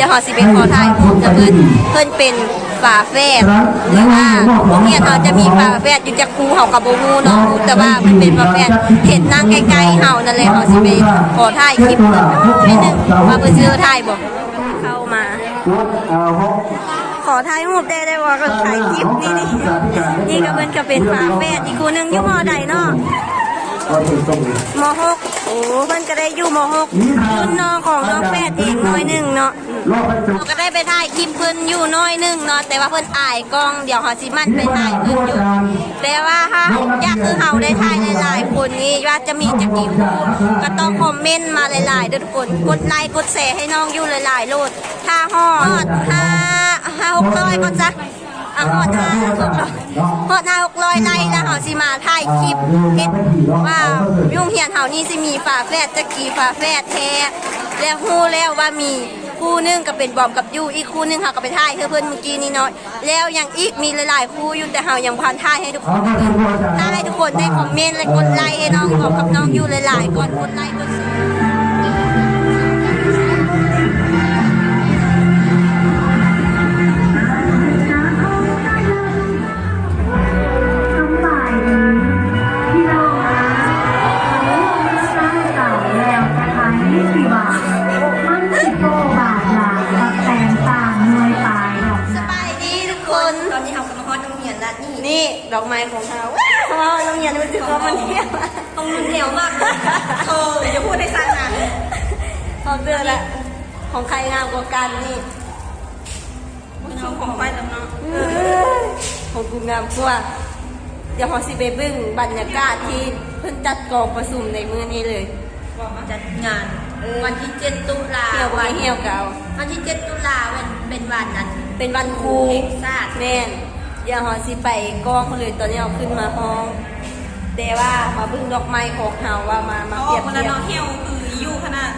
ดี๋ยวเฮาสิไปขอถ่ายรูปกับเพิ่นเพิ่นเป็นฝาแฝดหรือว่าโรงเรียเราจะมีฝาแฝดอยู่จักครูเฮากับโบ่ฮู้เนาะแต่ว่าเพิ่นเป็นฝาแฝดเห็นนั่งใกล้ๆเฮานั่นแหละเฮาสิไปขอถ่ายคลิปนิดนึงว่าเพิ่นสิถ่ายบ่เข้ามาขอถ่ายรูปได้ได้ว่าก็ถ่ายคลิปนี่นี่นี่ก็เพิ่นก็เป็นฝาแฝดอีกคนนึงยู่มอใดเนาะ มหกโอ้เพิ่นก็ได้อยู่มหกรุ่นน้องของน้องแฝดเองน้อยหนึงเนาะเราก็ได้ไปถ่ายคลิปเพิ่นอยู่น้อยหนึงเนาะแต่ว่าเพิ่นอายกล้องเดี๋ยวเฮาสิมันไปถ่ายเพิ่นอยู่แต่ว่าถ้าอยากคือเฮาได้ถ่ายหลายๆคนนี้ว่าจะมีจะกี่คู่ก็ต้องคอมเมนต์มาหลายๆเด้อทุกคนกดไลค์กดแชร์ให้น้องอยู่หลายๆโลดถ้าฮอดห้าห้าหกร้อยก็จะ อะฮอดห้าหกร้อยฮอดห้าหกร้อยไลค์แล้วเฮาสิมาถ่ายคลิปเฮ็ดว่ายุ่งเฮียนเฮานี่สิมีฝาแฝดจะกี่ฝาแฝดแท้ แล้วฮู้แล้วว่ามีคู่หนึงก็เป็นบอมกับยูอีกคู่หนึงเฮาก็ไปถ่ายคือเพิ่อนเมื่อกี้นี้เนาะแล้วยังอีกมีหลายๆคู่อยู่แต่เฮายังบ่ทันถ่ายให้ทุกคนถ้าให้ทุกคนได้คอมเมนต์และกดไลค์ให้น้องบอมกับน้องยูหลายๆก่อนกดไลค์กดแชร์ ดอกไม้ของเฮาว้าวโรงเรียนรู้สึกว่ามันเที่ยวของมันเที่ยวมากโอ้อย่าพูดให้สั้นนะเขาเจอแล้วของใครงามกว่ากันนี่น้องของไปแล้วเนาะของกูงามกว่าเดี๋ยวเฮาสิไปเบิ่งบรรยากาศที่เพิ่นจัดกองประชุมในมื้อนี้เลย จัดงานวันที่เจ็ดตุลาเที่ยวไปเที่ยวเก่าวันที่เจ็ดตุลาเป็นเป็นวันนั้น เป็นวันครูแห่งชาติแม่น เดี๋ยวเฮาสิไปกองเขาเลยตอนนี้เอาขึ้นมาห้อง แต่ว่ามาเบิ่งดอกไม้ของเฮาว่ามามาเปรียบเทียบเฮียวคืออยู่ขนาด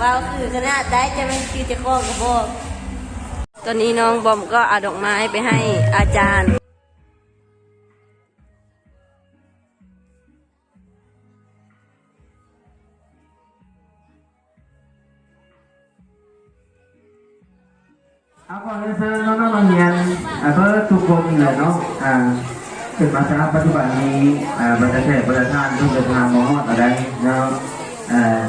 ว่าคือขนาดได้จะเป็นคือจะข้องกับบอกตอนนี้น้องบอมก็เอาดอกไม้ไปให้อาจารย์ อาก่อนเลยเชิญน้องๆเรียนอ่าเพื่อทุกคนเลยเนาะอ่าถึงมาสถานปัจจุบันนี้อ่าบรรดาแขกบรรดาท่านทุกเดินทางมอดอะไรเนาะอ่า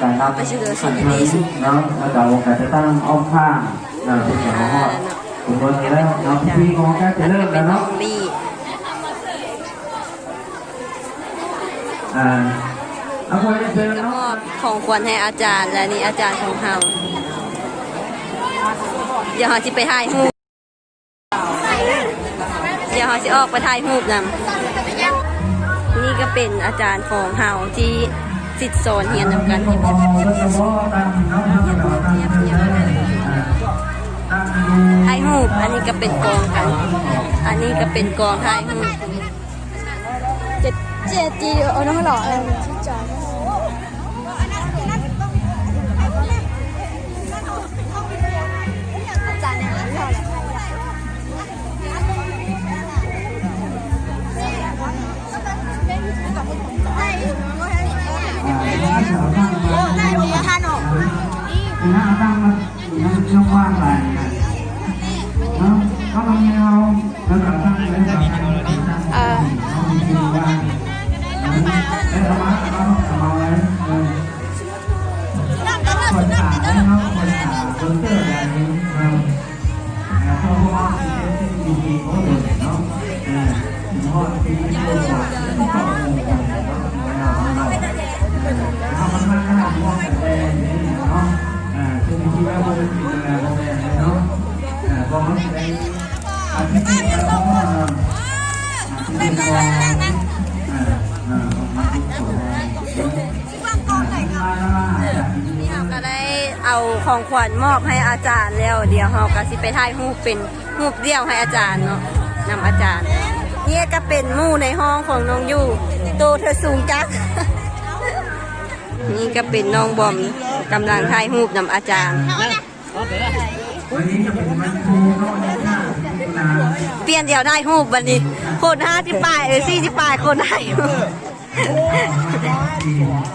การรับไปเชื่อสิ่ขังนที่เทดีสุดเนาะแล้วก็วงการจะตั้งอ้อมข้างเนาะทุกอย่างมาฮอดทุกคนนี้แล้วเนาะพี่ของแกจะเริ่มแล้วเนาะอ่าเอาก่อนเลยเชิญจะมเนาะอบของขวัญให้อาจารย์และนี่อาจารย์ของเฮา เดี๋ยวเฮาสิไปถ่ายรูปเดี๋ยวเฮาสิออกไปถ่ายรูปนำนี่ก็เป็นอาจารย์ของเฮาที่สิทธิ์สอนเรียนนำกันที่พอแล้วก็พอตามเนาะตั้งดูถ่ายรูปอันนี้ก็เป็นกองกัน อันนี้ก็เป็นกองถ่ายรูปเจ็ดเจ็ดจีเออน้องหล่ออะไรที่จอด โอ้ได้ดีท่า เอาของขวัญมอบให้อาจารย์แล้ว เดี๋ยวเราก็สิไปถ่ายรูปเป็นรูปเดี่ยวให้อาจารย์เนาะนำอาจารย์นี่ก็เป็นหมู่ในห้องของน้องยูโตเธอสูงจัก นี่ก็เป็นน้องบอมกำลังถ่ายรูปนำอาจารย์ วันนี้จะเป็นวันครูนาะวันที่ห้ามิถุนาเปลี่ยนเดียวได้รูปวันนี้ คนห้าสิบปลายเออสี่สิบปลายคนได้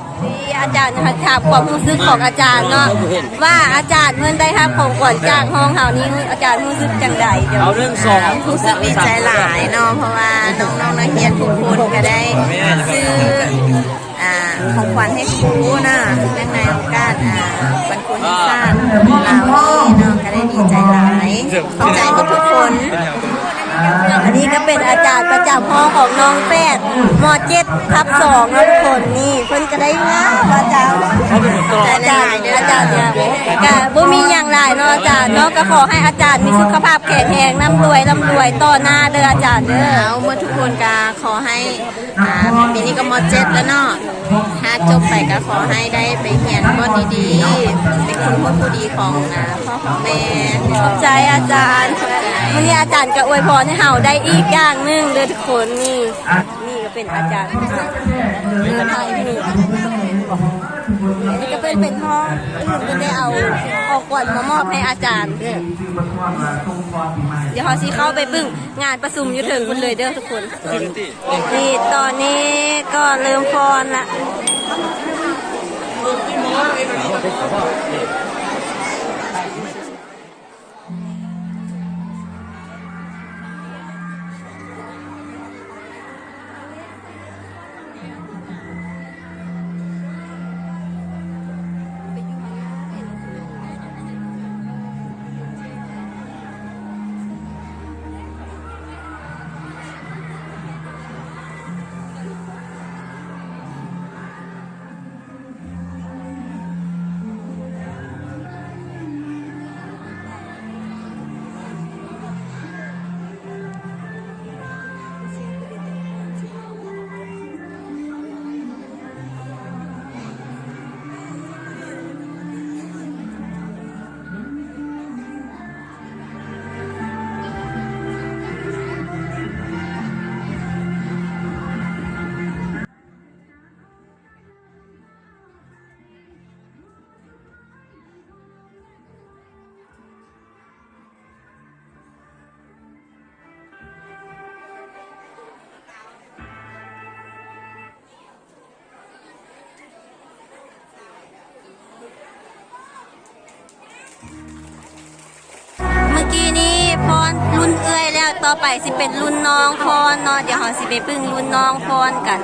า ที่อาจารย์นะคะถามความรู้สึกของอาจารย์เนาะว่าอาจารย์เมื่อได้รับของขวัญจากห้องเฮานี้อาจารย์รู้สึกจังใดเดี๋ยวเอาเรื่องสองรู้สึกดีใจหลายเนาะเพราะว่าน้องๆนักเรียนทุกคนก็ได้ซื้ออ่าของขวัญให้ครูนะเนื่องในโอกาสอ่าวันครูแห่งชาติลาวนี้เนาะก็ได้ดีใจหลายขอบใจหมดทุกคน อันนี้ก็เป็นอาจารย์ประจำห้องของน้องแปดมเจ็ดทับสองนะทุกคนนี่เพิ่นก็ได้งามอาจารย์อาจารย์อาจารย์เนี่ยก็บ่มีอย่างไรเนาะอาจารย์เนาะก็ขอให้อาจารย์มีสุขภาพแข็งแรงร่ำรวยร่ำรวยต่อหน้าเด้ออาจารย์เด้อเอาเมื่อทุกคนก็ขอให้อ่าปีนี้ก็มเจ็ดแล้วเนาะถ้าจบไปก็ขอให้ได้ไปเรียนก็ดีๆเป็นคุณพ่อผู้ดีของอ่าพ่อของแม่ขอบใจอาจารย์วันนี้อาจารย์ก็อวยพรให้เฮาได้อีกอย่างหนึงเด้อทุกคนนี่นี่ก็เป็นอาจารย์เดินทางนี่นี่ก็เป็นเป็นห้องอื่นก็ได้เอาเออกก่อนมามอบให้อาจารย์เด้อเดี๋ยวเขาสิเข้าไปบึ้งงานประชุมอยู่ถึงคนเลยเด้อทุกคนนี่ตอนนี้ก็เริ่มฟอนละ รุ่นเอื้อยแล้วต่อไปสิเป็นรุ่นน้องพรเนาะเดี๋ยวเราสิไปพึ่งรุ่นน้องพรกัน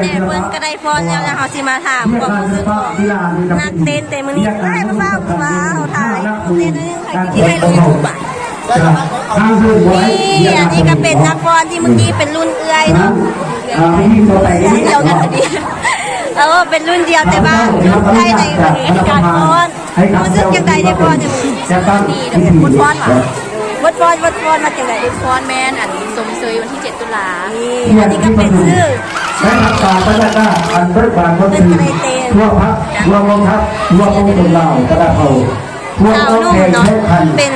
แต่เพิ่นก็ได้พรแล้วนะเขาสิมาถามความรู้สึกของนักเต้นแต่มื้อนี้ไอ้พ่อฟ้าฟ้าเขาถ่ายเต้นนึงใครที่ได้ลงยูทูบอะนี่อันนี้ก็เป็นนักบอลที่เมื่อกี้เป็นรุ่นเอื้อยเนาะรุ่นเดียวกันพอดีเออเป็นรุ่นเดียวแต่ว่าได้ในการบอลรู้สึกยังไงในบอลเนี่ยดีแต่เป็นฟุตบอลว่ะฟุตบอลฟุตบอลมาจากไหนฟอนแมนอันสมเซยวันที่ 7 ตุลานี่อันนี้ก็เป็นชื่อ และทำการบรรยากาอันด้วยความคนดีทั่วพักทั่ววงทัพทั่ววงตุลากระดาษเผาทั่วสาววงนุ่มแขกเนาะแขกพันเป็น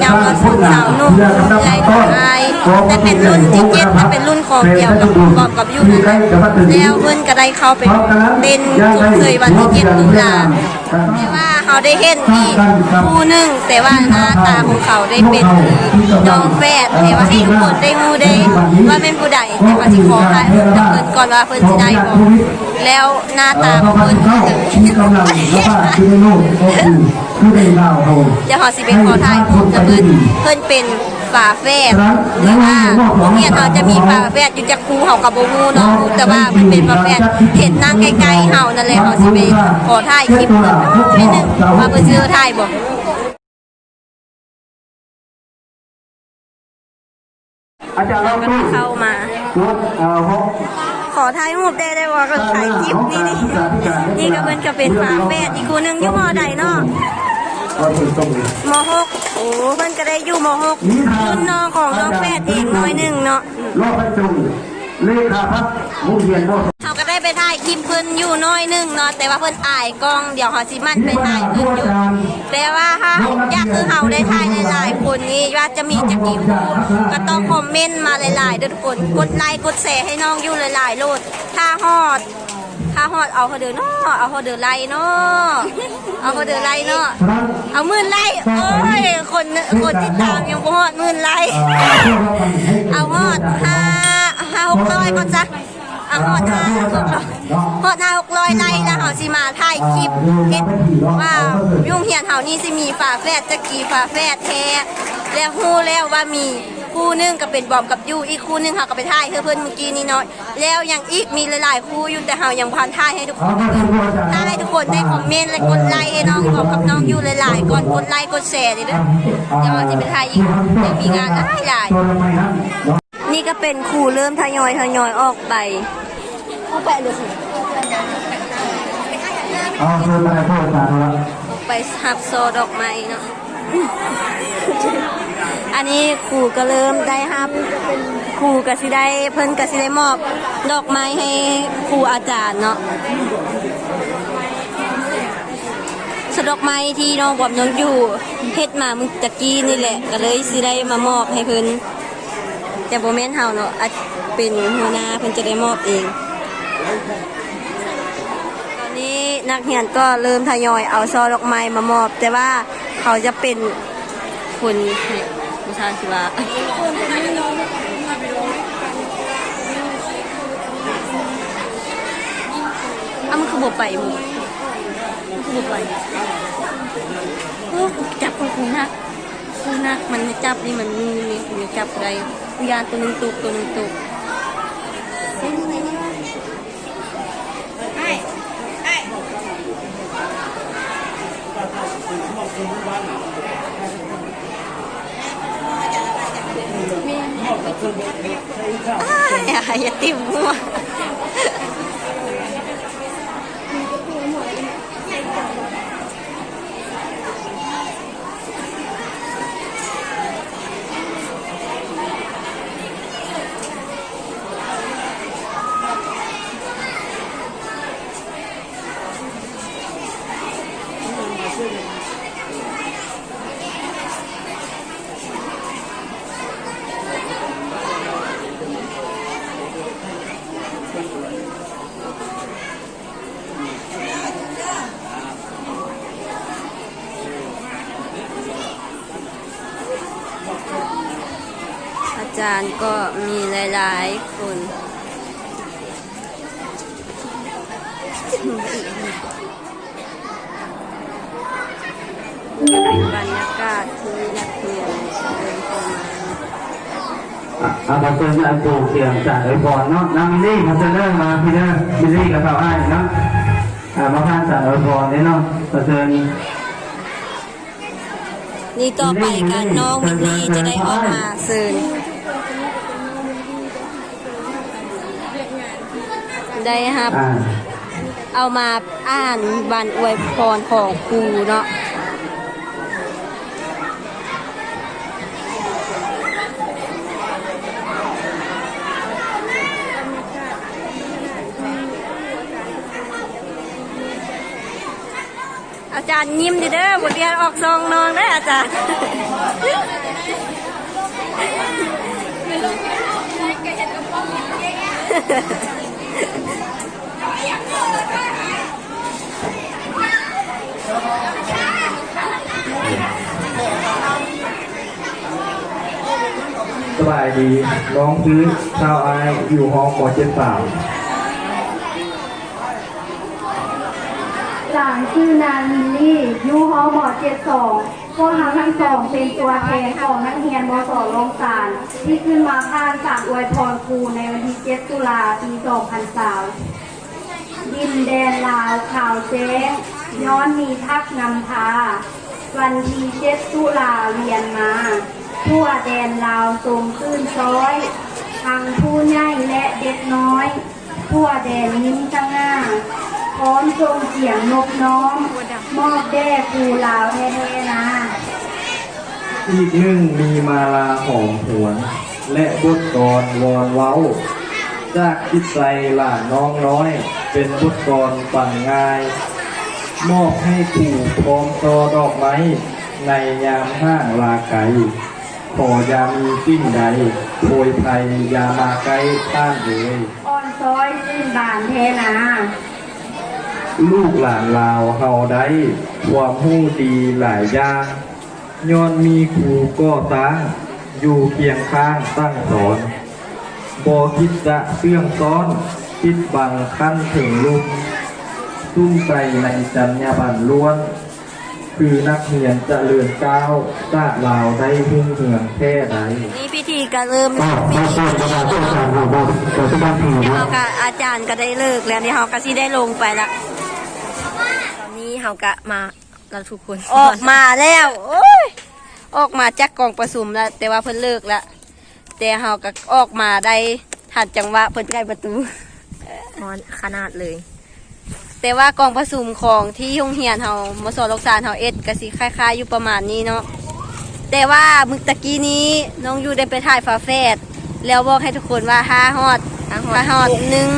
เยาวชนสาวนุ่มเพื่อกำลังลายต้อนไทยแต่เป็นรุ่นที่เจ็ดมันเป็นรุ่นของเดียวกับกอบกับยุคนั้นแล้วเพิ่นก็ได้เข้าไปเป็นจุดเคยวันที่เจ็ดตุลาแต่ว่า เขาได้เห็นอีกคู่หนึ่งแต่ว่าหน้าตาของเขาได้เป็นน้องแฝดแต่ว่าให้ทุกคนได้รู้ได้ว่าเป็นผู้ใดแต่ว่าสิขอถ่ายรูปกับเพิ่นก่อนว่าเพิ่นสิได้บ่แล้วหน้าตาของเพิ่นเข้าที่กำลังแล้วก็คือในโลกก็คือคือในลาวเขาเดี๋ยวเขาสิเป็นขอถ่ายเพิ่นเพิ่นเป็นฝาแฝดหรือว่าโรงเรียเขาจะมีฝาแฝดอยู่จากครูเขากับโบ่ฮู้เนาะแต่ว่ามันเป็นฝาแฝดเห็นนั่งใกล้ๆเฮานั่นแหละเขาสิไปขอถ่ายคลิปเพิ่นนิดนึงว่าเพิ่นสิถ่ายบ่อาจารย์เราก็ตู้เข้ามารถเอ่อหกขอถ่ายรูปได้ได้ว่าก็ถ่ายคลิปนี่นี่นี่ก็เพิ่นก็เป็นฝาแฝดอีกคู่หนึงอยู่มอใดเนาะก็ถูกต้องเลยมหกโอ้เพิ่นก็ได้อยู่มหกรุ่นน้องของน้องแฝดเองน้อยหนึงเนาะรอบประชุม เลขาพักมุ่งเรียนโมเขาก็ได้ไปถ่ายคลิปเพิ่นอยู่น้อยหนึงเนาะแต่ว่าเพิ่นอายกล้องเดี๋ยวเขาสิมันไปถ่ายเพิ่นอยู่แต่ว่าถ้าอยากคือเขาได้ถ่ายหลายๆคนนี้ว่าจะมีจะกี่คู่ก็ต้องคอมเมนต์มาหลายๆเด้อทุกคนกดไลค์กดแชร์ให้น้องอยู่หลายๆโลดถ้าฮอดถ้าฮอดเอาเขาเดินเนาะเอาเขาเดินไล่เนาะเอาเขาเดินไล่เนาะเอาหมื่นไล่โอ้ยคนคนที่ตามยังบ่ฮอดหมื่นไล่เอาฮอดห้าห้าหกร้อยก่อนจ้ะเอาฮอดห้าหกร้อยฮอดห้าหกร้อยไล่แล้วเขาสิมาถ่ายคลิปเฮ็ดว่ายุ่งเหียนเฮานี่สิมีฝาแฝดจะกี่ฝาแฝดแท้แล้วฮู้แล้วว่ามีคู่หนึงก็เป็นบอมกับยูอีกคู่หนึงเฮาก็ไปถ่ายคือเพิ่อนเมื่อกี้นี่เนาะแล้วยังอีกมีหลายๆคู่อยู่แต่เฮายังบ่ทันถ่ายให้ทุกคนถ้าให้ทุกคนได้คอมเมนต์และกดไลค์ให้น้องบอกกับน้องยูหลายๆก่อนกดไลค์กดแชร์นี่เด้อเดี๋ยวเราจะไปถ่ายอีกเดี๋ยวมีงานหลายๆ ตัวลงไปครับนี่ก็เป็นครูเริ่มทยอยทยอยออกไปเอาเชิญมาในพ่ออาจารย์แล้วออกไปหับโซดอกไม้เนาะอันนี้ครูก็เริ่มได้ฮับครูก็สิได้เพิ่นก็สิได้มอบดอกไม้ให้ครูอาจารย์เนาะสดอกไม้ที่น้องบอมน้องอยู่เฮ็ดมาเมึงตะกี้นี่แหละ ก็เลยสิได้มามอบให้เพิ่น แต่โบ่แมนเฮาเนาะอาจเป็นหัวหน้าเพิ่นจะได้มอบเอง ตอนนี้นักเรียนก็เริ่มทยอยเอาซอดอกไม้มามอบ แต่ว่าเขาจะเป็นคนผู้ชายสิว่าอ้ามันคือบไปหมูมันคือบไปเออจับคนคูนักคูนักมันจับนี่มันมีมีจับได้วิญญาณตัวหนึงตุกตัวหนึงตุกอ้ายอ ย่าติ่มมั่วอาจารย์ก็มีหลายๆคนเป็นบรรยากาศที่นักเรียนเดินเข้ามาอาจารย์เชิญอาจารย์เสียงจากไอ้บอลเนาะนางมิลลี่มาเจอเรื่องมาพี่เด้อมิลลี่กับสาวอ้ายเนาะอ่ามาผ่านจากไอ้บอลเนี่ยเนาะมาเชิญนี่ต่อไปกันน้องมินนี่จะได้ออกมาเซิน ได้ครับ อ่าเอามาอ่านบันอวยพรของครูเนาะอาจารย์ยิ้มดิเด้อบทเรียนออกซองนองได้ออาจารย์ บายดี น้องพื้นชาวไอายอยู่ห้องปเจ็ดสามหลานชื่อนางมิลลี่อยูฮอหมอเจ็ดสองพวกเราทั้งสองเป็นตัวแทนของนักเรียนมสโรงสาร ที่ขึ้นมาผ่านสั่งอวยพรครูในวันที่ 7 ตุลาปี 2003ดินแดนลาวข่าวแจ้งย้อนมีทักนำพา วันที่ 7 ตุลาเวียนมา ทั่วแดนลาวทรงขึ้นซ้อย ทั้งผู้ใหญ่และเด็กน้อย ทั่วแดนยิ้มตั้งหน้าพร้อมทรงเสียงนบน้อม มอบแด่ภูลาวแท้ๆนะอีกหนึ่งมีมาลาหอมหวน และบทกรวอนเว้า จากจิตใจหลานน้องน้อย เป็นบทกรฝังง่าย มอบให้ปู่พร้อมตอดอกไม้ ในยามห้างลาไกล ขอยามีสิ่งใดโพยภัยอยามาใกล้ท่านเลยอ่อนซอยสิ้นบานแท้นะลูกหลานลาวเฮาได้ ความหู้ดีหลายอย่างย้อนมีครูก็ตั้งอยู่เคียงข้างตั้งสอนบอคิดจะเสื่องซ้อนคิดบังขั้นถึงลุมตุ้มใจในจัญญาบันล้วน คือนักเรียนเจะเลื่อนก้าวจากลาวได้หุ่งเหืองแค่ใดนี่พิธีก็เริ่มพิธีแล้วเนาะเดี๋ยวเขาก็อาจารย์ก็ได้เลิกแล้วนี่เขาก็สิได้ลงไปละตอนนี้เฮากะมาเราทุกคนออกมาแล้วโอ้ยออกมาจากกองประชุมแล้ว แต่ว่าเพิ่นเลิกแล้วแต่เขาก็ออกมาได้ทันจังหวะเพิ่นใกล้ประตูนอนขนาดเลย แต่ว่ากองประชุมของที่โรงเรียนเฮามสลกสารเฮาเอ็ดก็สิคล้ายๆ อยู่ประมาณนี้เนาะแต่ว่ามึกตะกี้นี้น้องยูได้ไปถ่ายฝาแฝดแล้วบอกให้ทุกคนว่าห้าฮอดห้าฮอดห้าฮอดหนึ่ง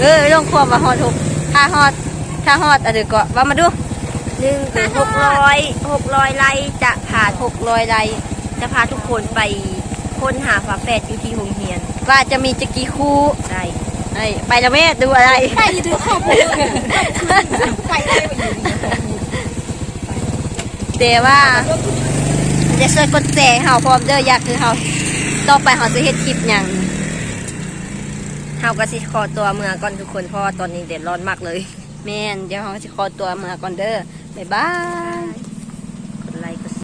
เออลงความว่าฮอดหกห้าฮอดห้าฮอดอะไรก็ว่ามาดูหนึ่งถึงหกร้อยหกร้อยไร่จะพาหกร้อยใดจะพาทุกคนไปค้นหาฝาแฝดอยู่ที่โรงเรียน ว่าจะมีจักกี่คู่ได้ ไอ้ไปแล้วแม่ดูอะไร ไปดูข้าวโพดไปได้แต่ว่าจะช่วยกดแชร์ให้เฮาพร้อมเด้ออยากคือเฮาต่อไปเฮาจะเฮ็ดคลิปหยังเฮาก็สิขอตัวเมื่อก่อนทุกคนเพราะว่าตอนนี้เด็ดร้อนมากเลย แม่นเดี๋ยวเราจะขอตัวเมาก่อนเด้อบ๊ายบาย